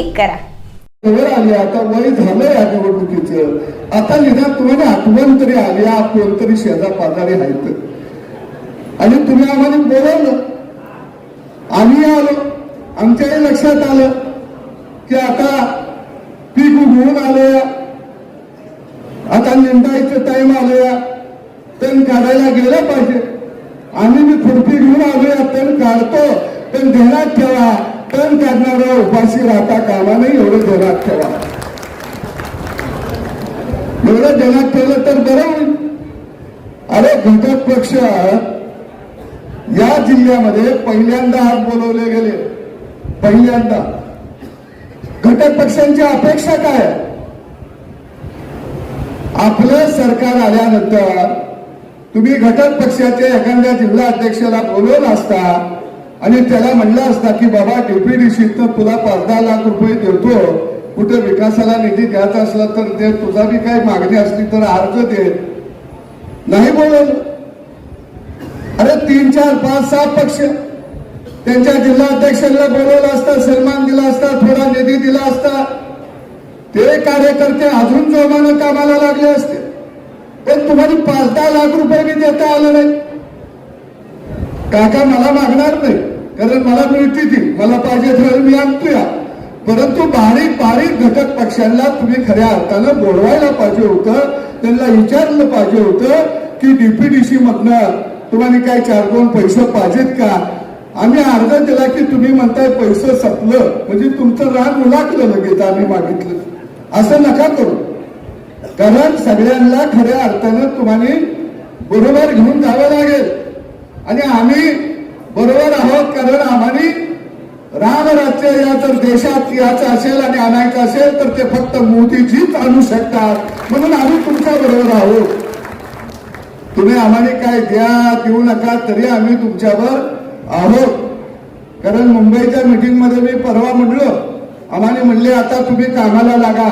Click करा. आता वय झालं या निवडणुकीचं आता निदान तुम्हाला आठवण तरी आली आ, कोणतरी शेजा पाजारी आहेत. आणि तुम्ही आम्हाला बोलवलं. आम्ही आलो. आमच्याही लक्षात आलं की आता पीक उघडून आलं आता निंदायचं टाइम आलं तण काढायला गेलं पाहिजे. आम्ही मी खुरपी घेऊन आलोया तण काढतो. पण ध्यानात ठेवा. तण काढणारा उपाशी राहता कामा नाही एवढं जगात ठेवा. एवढं जगात ठेवलं तर बरं अरे घटक पक्ष या जिल्ह्यामध्ये पहिल्यांदा हात बोलवले गेले. पहिल्यांदा. घटक पक्षांची अपेक्षा काय? आपलं सरकार आल्यानंतर तुम्ही घटक पक्षाचे एखाद्या जिल्हा अध्यक्षाला बोलवलं असता आणि त्याला म्हणलं असता की बाबा डेप्युटीशीतनं तुला पाच दहा लाख रुपये देतो. कुठे विकासाला निधी द्यायचा असला तर दे. तुझा बी काही मागणी असली तर अर्ज दे. नाही बोलल. अरे तीन चार पाच सहा पक्ष. त्यांच्या जिल्हा अध्यक्षांना बोलवलं असतं सन्मान दिला असता थोडा निधी दिला असता. ते कार्यकर्ते अजून जोमानं कामाला लागले असते. पण तुम्हाला पाच दहा लाख रुपये बी देता आलं नाही. काका मला मागणार नाही. कारण मला मिळते ती. मला पाहिजे तर मी आणतो या परंतु बारीक बारीक घटक पक्षांना तुम्ही खऱ्या अर्थानं बोलवायला पाहिजे होतं. त्यांना विचारलं पाहिजे होतं की डीपीडीसी मधनं तुम्हाला काय चार दोन पैसे पाहिजेत का? आम्ही अर्ज दिला की तुम्ही म्हणताय पैसे संपलं. म्हणजे तुमचं रान उलाकलं लगेच आम्ही मागितलं. असं नका करू. कारण सगळ्यांना खऱ्या अर्थानं तुम्हाला बरोबर घेऊन जावं लागेल. आणि आम्ही बरोबर आहोत कारण आम्हाला रामराज्य या जर देशात याचं असेल आणि आणायचं असेल तर ते फक्त मोदीजीच आणू शकतात. म्हणून आम्ही तुमच्या बरोबर आहोत. तुम्ही आम्हाला काय द्या देऊ नका तरी आम्ही तुमच्यावर आहोत. कारण मुंबईच्या मीटिंगमध्ये मी परवा म्हणलो आम्हाला म्हणले आता तुम्ही कामाला लागा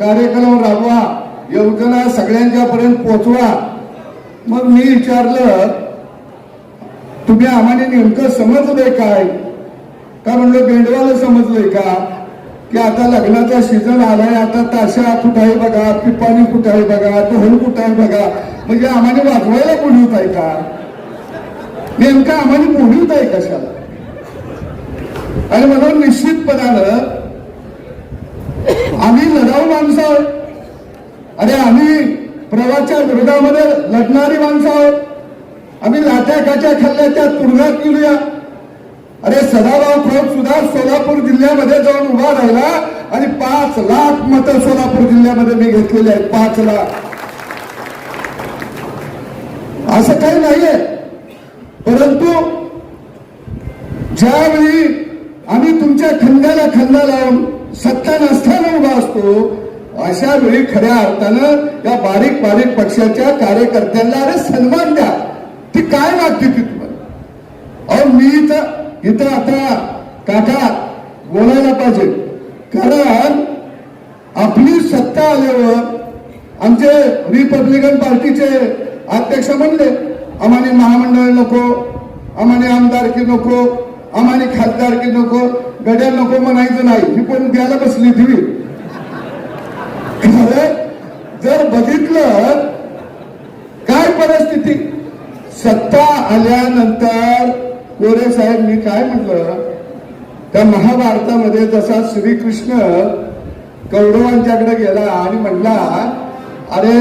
कार्यक्रम राबवा योजना सगळ्यांच्या पर्यंत पोचवा. मग मी विचारलं तुम्ही आम्हाला नेमकं समजलंय काय? का म्हणलं बेंडवाला समजलंय का? की आता लग्नाचा सीझन आलाय आता ताशा कुठं आहे बघा पिपाणी कुठं आहे बघा तोहल कुठं आहे बघा? म्हणजे आम्हाला वाजवायला बोलवत आहे का? नेमकं आम्हाला बोलवत आहे कशाला? आणि म्हणून निश्चितपणानं आम्ही लढाऊ माणसं आहोत. अरे आम्ही प्रवाच्या विरोधामध्ये लढणारी माणसं आहोत. आम्ही लाट्या काच्या खाल्ल्याच्या तुरुंगात गेलूया अरे सदाभाऊ खोत सुद्धा सोलापूर जिल्ह्यामध्ये जाऊन उभा राहिला आणि पाच लाख मत सोलापूर जिल्ह्यामध्ये मी घेतलेले आहेत पाच लाख. असं काही नाहीये. परंतु ज्यावेळी आम्ही तुमच्या खंद्याला खंदा लावून सत्ता नसताना उभा असतो अशा वेळी खऱ्या अर्थानं या बारीक बारीक पक्षाच्या कार्यकर्त्यांना अरे सन्मान द्या. काय मागते ती तुम्हाला? अहो मी इथं इथं आता काका बोलायला पाहिजे. कारण आपली सत्ता आल्यावर आमचे रिपब्लिकन पार्टीचे अध्यक्ष म्हणले आम्हाला महामंडळ नको आम्हाला आमदारकी नको आम्हाला खासदारकी नको गड्या नको म्हणायचं नाही. ही पण द्यायला बसली तुम्ही जर बघितलं काय परिस्थिती? सत्ता आल्यानंतर गोरे साहेब मी काय म्हटलं त्या महाभारतामध्ये जसा श्रीकृष्ण कौरवांच्याकडे गेला आणि म्हणला अरे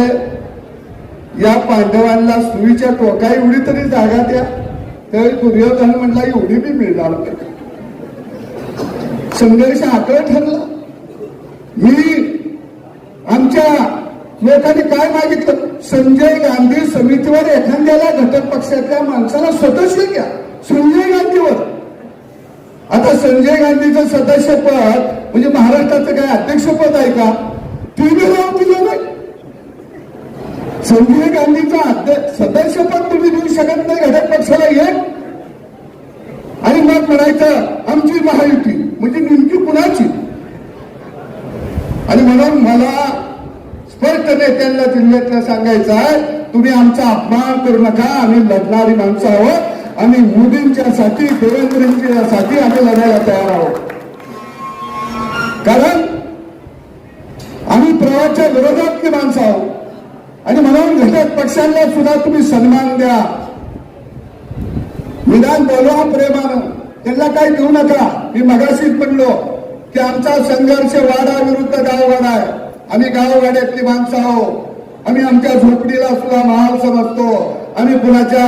या पांडवांना सुईच्या टोका एवढी तरी जागा द्या. त्यावेळी दुर्योधन म्हटला एवढी बी मिळणार संघर्ष आकळ ठरला. मी आमच्या एखादी काय मागितलं? संजय गांधी समितीवर एखाद्याला घटक पक्षातल्या माणसाला सदस्य घ्या. संजय गांधीवर. आता संजय गांधीचं सदस्यपद म्हणजे महाराष्ट्राचं काय अध्यक्षपद आहे का? तुम्ही राहून दिलं नाही. संजय गांधीचं अध्यक्ष सदस्यपद तुम्ही देऊ शकत नाही घटक पक्षाला एक. आणि मग म्हणायचं आमची महायुती म्हणजे नेमकी कुणाची? आणि म्हणून मला स्पष्ट नेत्यांना जिल्ह्यातल्या सांगायचं आहे तुम्ही आमचा अपमान करू नका आम्ही लढणारी माणसं आहोत. आम्ही मोदींच्या साठी देवेंद्रजींच्या साठी आम्ही लढायला तयार आहोत. कारण आम्ही प्रवाहाच्या विरोधातली माणसं आहोत. आणि म्हणून घटक पक्षांना सुद्धा तुम्ही सन्मान द्या. निदान बोलवा प्रेमानं. त्यांना काही देऊ नका. मी मगाशीच म्हणलो की आमचा संघर्ष वाडा विरुद्ध गाववाडा आहे. आम्ही गावगाड्यातली माणसं आहोत. आम्ही आमच्या झोपडीला सुद्धा महाल समजतो. आम्ही कुणाच्या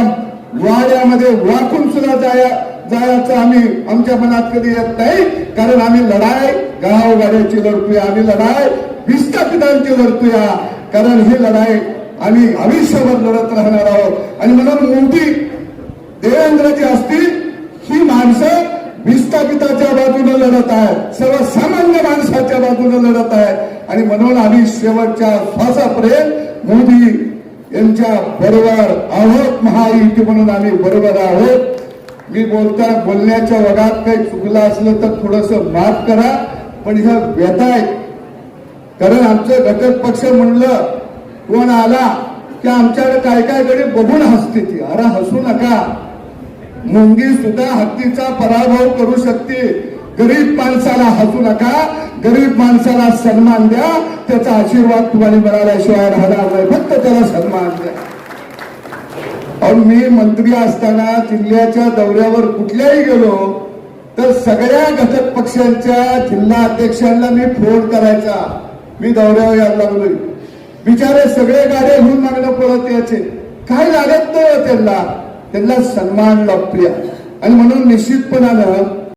वाड्यामध्ये वाकून सुद्धा जाया जायचं आम्ही आमच्या मनात कधी येत नाही. कारण आम्ही लढाई गावगाड्याची लढतोया आम्ही लढाई विस्थापितांची लढतोया. कारण ही लढाई आम्ही आयुष्यभर लढत राहणार आहोत. आणि म्हणून मोदी देवेंद्रजी असतील ही माणसं विस्थापिताच्या बाजूने लढत आहेत. सर्वसामान्य माणसाच्या बाजूने लढत आहेत. आणि म्हणून आम्ही शेवटच्या श्वासापर्यंत मोदी यांच्या बरोबर आहोत महायुती म्हणून आम्ही बरोबर आहोत. मी बोलता बोलण्याच्या वगात काही चुकलं असलं तर थोडस माफ करा पण ह्या व्यथाय कारण आमचं घटक पक्ष म्हणलं कोण आला की आमच्याकडे काय काय कडे बघून हसते ती. अरे हसू नका. मुंगी सुद्धा हत्तीचा पराभव करू शकते. गरीब माणसाला हसू नका गरीब माणसाला सन्मान द्या त्याचा आशीर्वाद तुम्हाला मिळाल्याशिवाय राहणार नाही फक्त त्याला सन्मान द्या. अहो मी मंत्री असताना जिल्ह्याच्या दौऱ्यावर कुठल्याही गेलो तर सगळ्या घटक पक्षांच्या जिल्हा अध्यक्षांना मी फोन करायचा. मी दौऱ्यावर यायला लागलोय. बिचारे सगळे गाड्या घेऊन मागणं पडत याचे काय लागत नाही हो त्यांना? त्यांना सन्मान लोकप्रिय. आणि म्हणून निश्चितपणानं